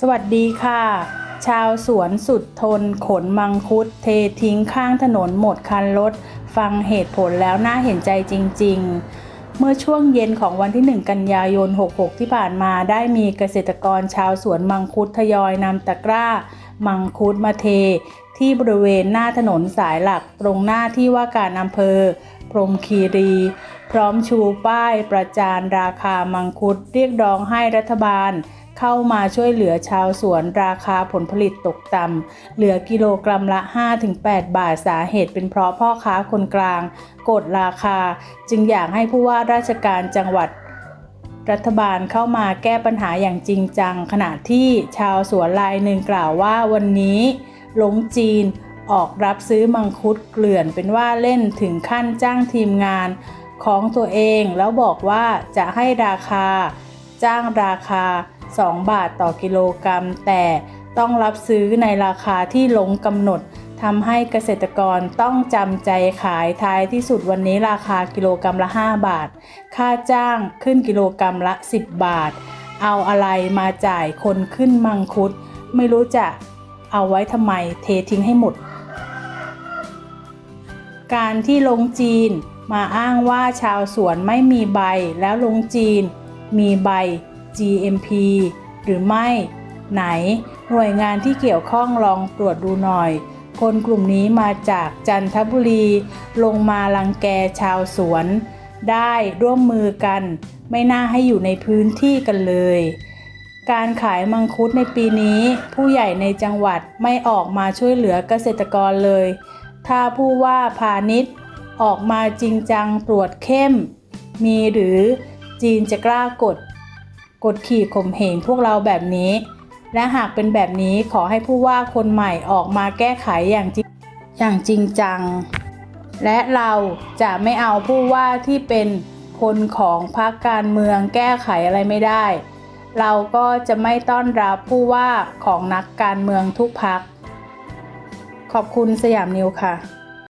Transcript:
สวัสดีค่ะ ชาวสวนสุดทนขนมังคุดเททิ้งข้างถนนหมดคันรถฟังเหตุผลแล้วน่าเห็นใจจริง ๆ เมื่อช่วงเย็นของวันที่ 1 กันยายน 66 ที่ผ่านมาได้มีเกษตรกรชาวสวนมังคุดทยอยนำตะกร้า มังคุดมาเท ที่บริเวณหน้าถนนสายหลักตรงหน้าที่ว่าการอำเภอ พรหมคีรี พร้อมชูป้ายประจานราคามังคุดเรียกร้องให้รัฐบาล เข้ามาช่วยเหลือชาวสวนราคาผลผลิตตกต่ำเหลือกิโลกรัมละ 5-8 บาทสาเหตุเป็นเพราะพ่อค้าคนกลาง กดราคา จึงอยากให้ผู้ว่าราชการจังหวัด รัฐบาลเข้ามาแก้ปัญหาอย่างจริงจัง ขณะที่ชาวสวนรายหนึ่งกล่าวว่าวันนี้หลงจีนออกรับซื้อมังคุดเกลื่อนเป็นว่าเล่นถึงขั้นจ้างทีมงานของตัวเอง แล้วบอกว่าจะให้ราคา จ้างราคา 2 บาทต่อกิโลกรัม แต่ต้องรับซื้อในราคาที่ลงกำหนดทำให้เกษตรกรต้องจำใจขายท้ายที่สุดวันนี้ราคากิโลกรัมละ 5 บาท ค่าจ้างขึ้นกิโลกรัมละ 10 บาท เอาอะไรมาจ่ายคนขึ้นมังคุด ไม่รู้จะเอาไว้ทำไมเททิ้งให้หมด การที่ลงจีนมาอ้างว่าชาวสวนไม่มีใบแล้วลงจีนมีใบ GMP หรือไม่ ไหน หน่วยงานที่เกี่ยวข้องลองตรวจดูหน่อย คนกลุ่มนี้มาจากจันทบุรี ลงมาลังแกชาวสวน ได้ร่วมมือกัน ไม่น่าให้อยู่ในพื้นที่กันเลย การขายมังคุดในปีนี้ ผู้ใหญ่ในจังหวัดไม่ออกมาช่วยเหลือเกษตรกรเลย ถ้าผู้ว่าพาณิชย์ออกมาจริงจังตรวจเข้ม มีหรือจีนจะกล้ากด กดขี่ข่มเหงพวกเราแบบนี้ และหากเป็นแบบนี้ขอให้ผู้ว่าคนใหม่ออกมาแก้ไขอย่างจริงอย่างจริงจัง และเราจะไม่เอาผู้ว่าที่เป็นคนของพรรคการเมืองแก้ไขอะไรไม่ได้ เราก็จะไม่ต้อนรับผู้ว่าของนักการเมืองทุกพรรคขอบคุณสยามนิวค่ะ